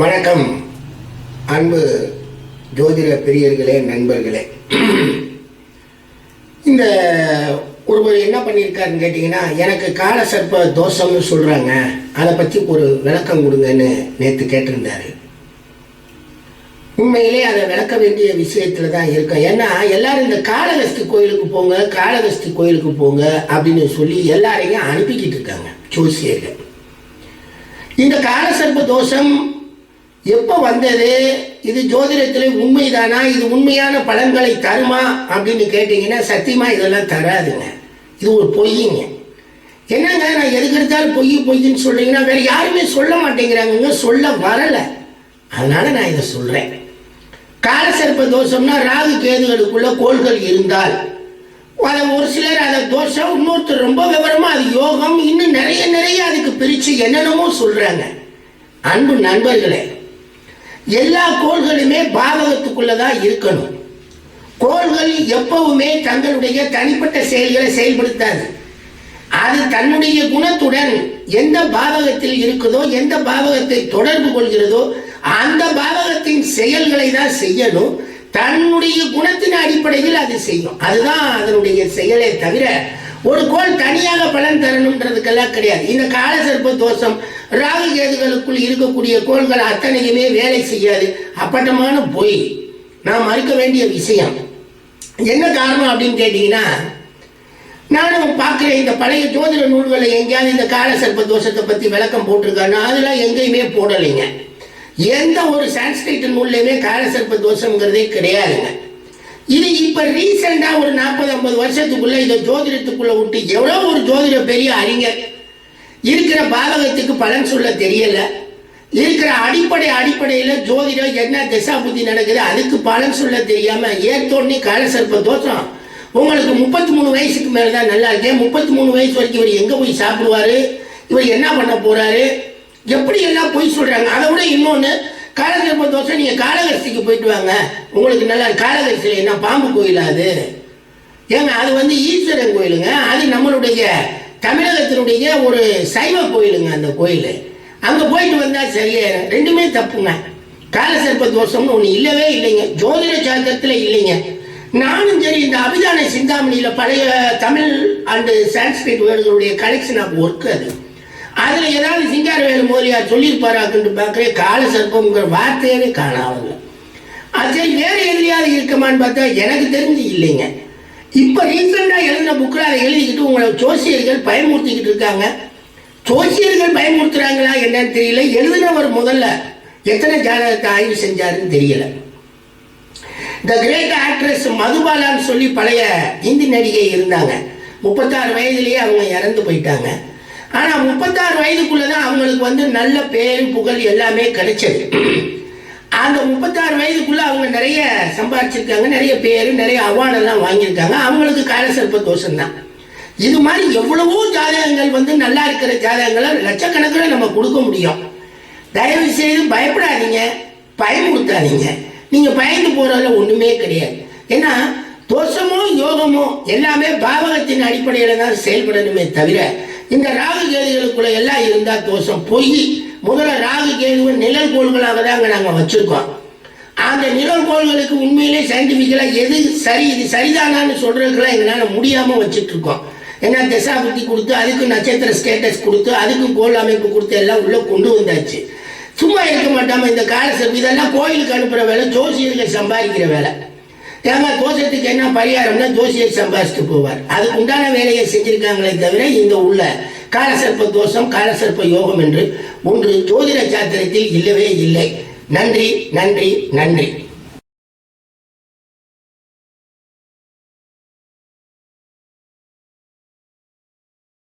வணக்கம். அன்பு ஜோதிட பெரியர்களே நண்பர்களே. இந்த ஒருவர் என்ன பண்ணியிருக்காருன்னு கேட்டிங்கன்னா எனக்கு கால சர்ப்ப தோஷம்னு சொல்கிறாங்க அதை பற்றி ஒரு விளக்கம் கொடுங்கன்னு நேற்று கேட்டிருந்தாரு. உண்மையிலே அதை விளக்க வேண்டிய விஷயத்தில் தான் இருக்கும் ஏன்னா எல்லாரும் இந்த காலகஸ்தி கோயிலுக்கு போங்க காலகஸ்தி கோயிலுக்கு போங்க அப்படின்னு சொல்லி எல்லாரையும் அனுப்பிக்கிட்டு இருக்காங்க. ஜோசியர்கள். இந்த காலசர்ப்ப தோஷம் எப்போ வந்தது? இது ஜோதிடத்தில் உண்மைதானா? இது உண்மையான பலன்களை தருமா? அப்படின்னு கேட்டிங்கன்னா சத்தியமாக இதெல்லாம் தராதுங்க. இது ஒரு பொய்யுங்க என்னங்க நான் எதுக்கு எடுத்தாலும் பொய் பொய்ன்னு சொல்றீங்கன்னா வேற யாருமே சொல்ல மாட்டேங்கிறாங்க சொல்ல வரலை. அதனால நான் இதை சொல்றேன். காலசர்ப்ப தோஷம்னா ராகு கேதுகளுக்குள்ள கோள்கள் இருந்தால் அதை ஒரு சிலர் அதை தோஷம் இன்னொருத்தர் ரொம்ப விவரமா அது யோகம் இன்னும் நிறைய நிறைய அதுக்கு பிரிச்சு என்னென்னமோ சொல்றாங்க. அன்பு நண்பர்களே எல்லா கோள்களுமே பாவகத்துக்குள்ளதான் இருக்கணும். கோள்கள் எப்பவுமே தங்களுடைய தனிப்பட்ட செயல்களை செயல்படுத்தாது. அது தன்னுடைய குணத்துடன் எந்த பாவகத்தில் இருக்குதோ எந்த பாவகத்தை தொடர்பு கொள்கிறதோ அந்த பாவகத்தின் செயல்களை தான் செய்யணும். தன்னுடைய குணத்தின் அடிப்படையில் அது செய்யும் அதுதான் அதனுடைய செயலே தவிர ஒரு கோள் தனியாக பலன் தரணுன்றதுக்கெல்லாம் கிடையாது. இந்த காலசர்ப்ப தோஷம் ராகு கேதுகளுக்குள் இருக்கக்கூடிய கோள்கள் அத்தனையுமே வேலை செய்யாது. அப்பட்டமான பொய். நாம் மறுக்க வேண்டிய விஷயம். என்ன காரணம் அப்படின்னு கேட்டீங்கன்னா நானும் பார்க்குறேன் இந்த பழைய ஜோதிட நூல்களை எங்கேயாவது இந்த காலசர்ப்ப தோஷத்தை பற்றி விளக்கம் போட்டிருக்காங்கன்னா அதெல்லாம் எங்கேயுமே போடலைங்க. எந்த ஒரு சான்ஸ்கிரிட் நூல்லையுமே காலசர்ப்ப தோஷங்கிறதே கிடையாதுங்க. இது இப்போ ரீசெண்டாக ஒரு நாற்பது ஐம்பது வருஷத்துக்குள்ளே இதை ஜோதிடத்துக்குள்ளே விட்டு எவ்வளோ ஒரு ஜோதிட பெரிய அறிஞர் இருக்கிற பாதகத்துக்கு பலன் சொல்ல தெரியல. இருக்கிற அடிப்படை அடிப்படையில் ஜோதிடம் என்ன திசா புத்தி நடக்குது அதுக்கு பலன் சொல்ல தெரியாம ஏத்தோடனே காலசர்ப்ப தோஷம் உங்களுக்கு முப்பத்தி மூணு வயசுக்கு மேலே தான் நல்லா இருக்கேன் முப்பத்தி மூணு வயசு வரைக்கும் இவர் எங்கே போய் சாப்பிடுவாரு? இவர் என்ன பண்ண போறாரு? எப்படி எல்லாம் பொய் சொல்றாங்க? அதை விட இன்னொன்று காலகர்ப்ப தோஷம் நீங்கள் காலகரிசிக்கு போயிட்டு வாங்க. உங்களுக்கு நல்லா காலகரிசியில் என்ன பாம்பு கோயில் அது? ஏங்க அது வந்து ஈஸ்வரன் கோயிலுங்க. அது நம்மளுடைய தமிழகத்தினுடைய ஒரு சைவ கோயிலுங்க அந்த கோயில். அங்கே போயிட்டு வந்தால் சரியாயிரும் ரெண்டுமே தப்புங்க. காலசர்ப்ப தோஷம்னு ஒன்று இல்லவே இல்லைங்க. ஜோதிட சாஸ்திரத்தில் இல்லைங்க. நானும் சரி இந்த அபிதான சிந்தாமணியில் பழைய தமிழ் அண்டு சான்ஸ்கிரிட் வேர்டுகளுடைய கலெக்ஷன் ஆஃப் ஒர்க் அது. அதில் ஏதாவது சிங்காரவேலு மோரியார் சொல்லியிருப்பாராக்குன்னு பார்க்குறேன். கால சர்ப்பம்ங்கிற வார்த்தையவே காணாமல் அது சரி வேறு எதிரியாவது இருக்குமான்னு பார்த்தா எனக்கு தெரிஞ்சு இல்லைங்க. ரீசெண்டாக எழுதின புக்கில் அதை எழுதிக்கிட்டு உங்களை ஜோசியர்கள் பயமுறுத்திக்கிட்டு இருக்காங்க. ஜோசியர்கள் பயமுறுத்துறாங்களா என்னன்னு தெரியல. எழுதினவர் முதல்ல எத்தனை ஜாதகத்தை ஆய்வு செஞ்சாருன்னு தெரியல. த கிரேட் ஆக்ட்ரஸ் மதுபாலான்னு சொல்லி பழைய இந்தி நடிகை இருந்தாங்க. முப்பத்தாறு வயதுலேயே அவங்க இறந்து போயிட்டாங்க. ஆனால் முப்பத்தாறு வயதுக்குள்ளே தான் அவங்களுக்கு வந்து நல்ல பேர் புகழ் எல்லாமே கிடைச்சது. அந்த முப்பத்தாறு வயதுக்குள்ளே அவங்க நிறைய சம்பாதிச்சிருக்காங்க நிறைய பேர் நிறைய அவார்டெல்லாம் வாங்கியிருக்காங்க. அவங்களுக்கு காலசர்ப்ப தோஷம் தான் இது மாதிரி எவ்வளவோ ஜாதகங்கள் வந்து நல்லா இருக்கிற ஜாதகங்களை லட்சக்கணக்கில் நம்ம கொடுக்க முடியும். தயவு செய்து பயப்படாதீங்க பயமுறுத்தாதீங்க. நீங்கள் பயந்து போகிறதுல ஒன்றுமே கிடையாது. ஏன்னா தோஷமோ யோகமோ எல்லாமே பாவகத்தின் அடிப்படையில் தான் செயல்படணுமே தவிர இந்த ராகு கேதுகளுக்குள்ள எல்லாம் இருந்தால் தோஷம் பொய் முதல்ல ராகு கேதுவை நிழல் கோள்களாக தாங்க நாங்கள் வச்சுருக்கோம். அந்த நிழல் கோள்களுக்கு உண்மையிலே சயின்டிஃபிக்கலாக எது சரி இது சரிதானான்னு சொல்கிறதுக்கெல்லாம் எங்களால் முடியாமல் வச்சுட்ருக்கோம். ஏன்னா திசாபுத்தி கொடுத்து அதுக்கு நட்சத்திர ஸ்டேட்டஸ் கொடுத்து அதுக்கு கோல் அமைப்பு கொடுத்து எல்லாம் உள்ளே கொண்டு வந்தாச்சு. சும்மா இருக்க மாட்டாமல் இந்த காலசர்ப்பு இதெல்லாம் கோயிலுக்கு அனுப்புகிற வேலை ஜோசியர்கள் சம்பாதிக்கிற வேலை. ஏங்க தோஷத்துக்கு என்ன பரிகாரம்னா ஜோசியர் சம்பாதிச்சுட்டு போவார். அதுக்கு உண்டான வேலையை செஞ்சுருக்காங்களே தவிர இந்த உள்ள காலசர்ப்ப தோஷம் காலசர்ப்ப யோகம் என்று ஒன்று ஜோதிட சாத்திரத்தில் இல்லவே இல்லை. நன்றி நன்றி நன்றி.